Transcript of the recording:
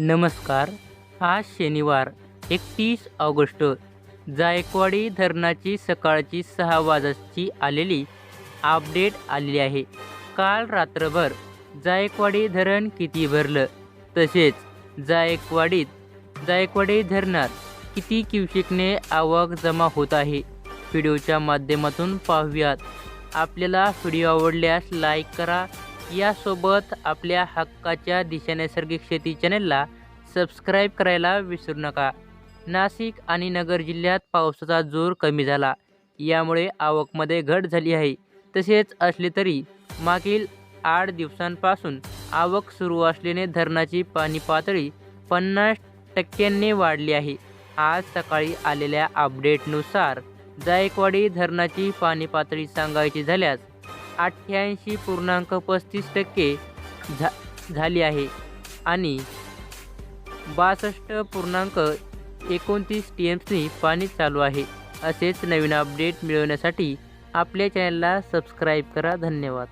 नमस्कार. आज शनिवार एकतीस ऑगस्ट. जायकवाडी धरणाची सकाळची सहा वाजताची आलेली अपडेट आलेली आहे. काल रात्रभर जायकवाडी धरण किती भरलं? तसेच जायकवाडीत जायकवाडी धरणात किती क्युशिकने आवक जमा होत आहे? व्हिडिओच्या माध्यमातून पाहूयात. आपल्याला व्हिडिओ आवडल्यास लाईक करा यासोबत आपल्या हक्काच्या दिशा नैसर्गिक शेती चॅनलला सबस्क्राईब करायला विसरू नका. नाशिक आणि नगर जिल्ह्यात पावसाचा जोर कमी झाला. यामुळे आवकमध्ये घट झाली आहे. तसेच असले तरी मागील आठ दिवसांपासून आवक सुरू असल्याने धरणाची पाणी पातळी पन्नास टक्क्यांनी वाढली आहे. आज सकाळी आलेल्या अपडेटनुसार जायकवाडी धरणाची पाणी पातळी सांगायची झाल्यास अठ्ठ्याऐंशी पूर्णांक पस्तीस टक्के झा झाली आहे. आणि बासष्ट पूर्णांक एकोणतीस टी एम सी पाणी चालू आहे. असेच नवीन अपडेट मिळवण्यासाठी आपल्या चॅनलला सबस्क्राईब करा. धन्यवाद.